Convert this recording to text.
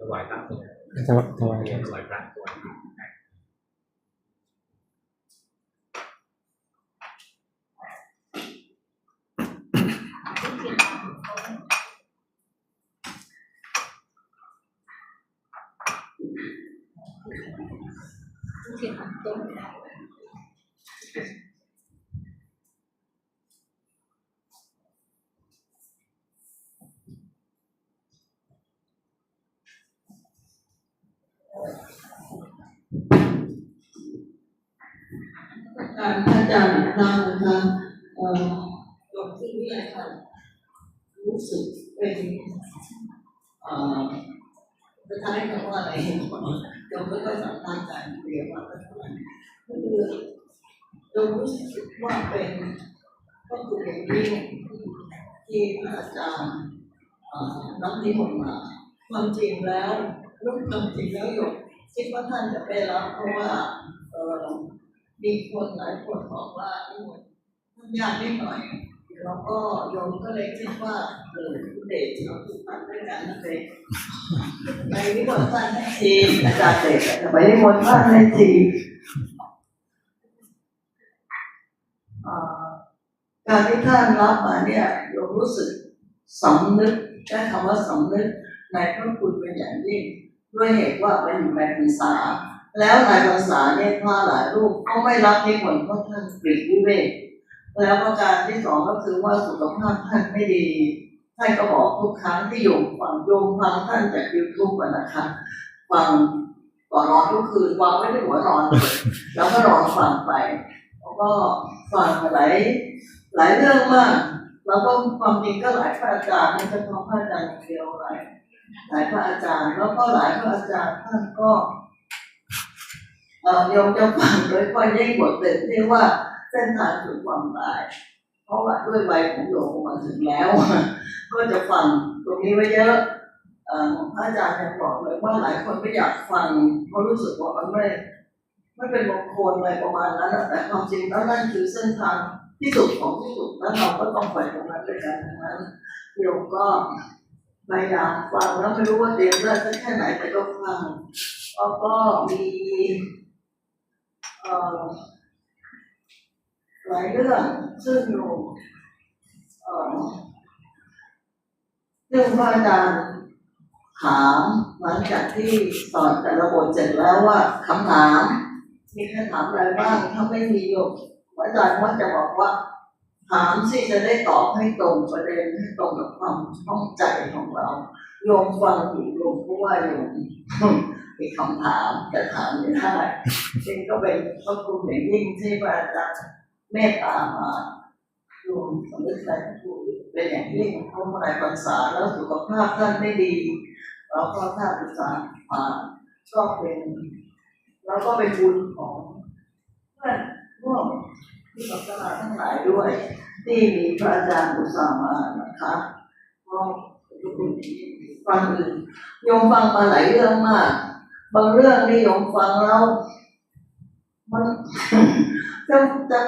ถวายถวายเรียนถวายพระถวายพระเขียนต้น การพระอาจารย์อีกครั้งนะคะเอ่อหลวงพี่วิไลค่ะรู้สึกเป็นเอ่อจะใช้คำว่าอะไรเดี๋ยังไม่ค่อยสำคัญการเรียนว่าเท่าไหร่คือเรารู้สึกว่าเป็นก็คืออย่างยิ่องที่พระอาจารย์เอ่อรับนิมนต์มาความจริงแล้วลูกความจริงแล้วหยกคิดว่าท่านจะไปรับเพราะว่าเอ่อ มีคนหลายคนบอกว่าโอ้ยทำยากนิดหน่อยแล้วก็โยมก็เลยคิดว่าเออคุเดชเราถูกตัดด้วยกันนั่นเองไปนิมนต์ท่านให้ทีอาจารย์เดชไปนิมนต์ท่านให้ทีอ่าการที่ท่านรับมาเนี่ยโยมรู้สึกสำนึกใช้คำว่าสำนึกในพระคุณเป็นอย่างยิ่งด้วยเหตุว่ามันอยู่ในพรรษา แล้วในภาษาเนี่ยพระหลายรูปก็ไม่รับนิมนต์เพราะท่านปลีกวิเวกแล้วประการที่สองก็คือว่าสุขภาพท่านไม่ดีท่านก็บอกทุกครั้งที่โยมฟังโยมฟังท่านจากยูทูบนะคะฟังก่อนนอนทุกคืนวางไว้ในหัวนอน แล้วก็นอนฟังไปแล้วก็ฟังหลายหลายเรื่องมากแล้วก็ความจริงก็หลายพระอาจารย์ไม่ใช่เฉพาะพระอาจารย์เดียวหลายหลายพระอาจารย์แล้วก็หลายพระอาจารย์ท่านก็ โยมจะฟังโดยเฉพาะยิ่งบทเด่นที่ว่าเส้นทางถึงความตาย เพราะว่าด้วยวัยของโยมมาถึงแล้ว ก็จะฟังตรงนี้ไว้เยอะเอ่อพระอาจารย์ยังบอกเลยว่าหลายคนไม่อยากฟังเพราะรู้สึกว่ามันไม่ไม่เป็นมงคลอะไรประมาณนั้นแต่ความจริงแล้วนั่นคือเส้นทางที่สุดของที่สุดแล้วเราก็ต้องไปตรงนั้นด้วยกันทั้งนั้นโยมก็พยายามฟังแล้วไม่รู้ว่าเตรียมได้แค่ไหนแต่ก็ฟังแล้วก็มี หลายเรื่องซึ่งอยู่เอ่อเรื่องพระอาจารย์ถามหลังจากที่สอนแต่ละบทเสร็จแล้วว่าคำถาม มีคำถามอะไรบ้างถ้าไม่มีโยมพระอาจารย์ว่าจะบอกว่า ถามสิจะได้ตอบให้ตรงประเด็นให้ตรงกับความข้องใจของเราโยมฟังอยู่โยมก็ว่าโยม มีคำถามแต่ถามไม่ได้ซึ่งก็เป็นพระคุณอย่างยิ่งที่พระอาจารย์เมตตามารวมสำนึกในพระคุณเป็นอย่างยิ่งเพราะเมื่อไหร่พรรษาแล้วสุขภาพท่านไม่ดีแล้วก็ถ้าพรรษาผ่านก็เป็นแล้วก็เป็นบุญของเพื่อนร่วมที่ศาสนาทั้งหลายด้วย ที่มีพระอาจารย์อุตสาห์มานะคะก็ขอบคุณที่ฟังอื่นยมฟังมาหลายเรื่องมาก บางเรื่องนี่โยมฟังแล้วมันจะจะ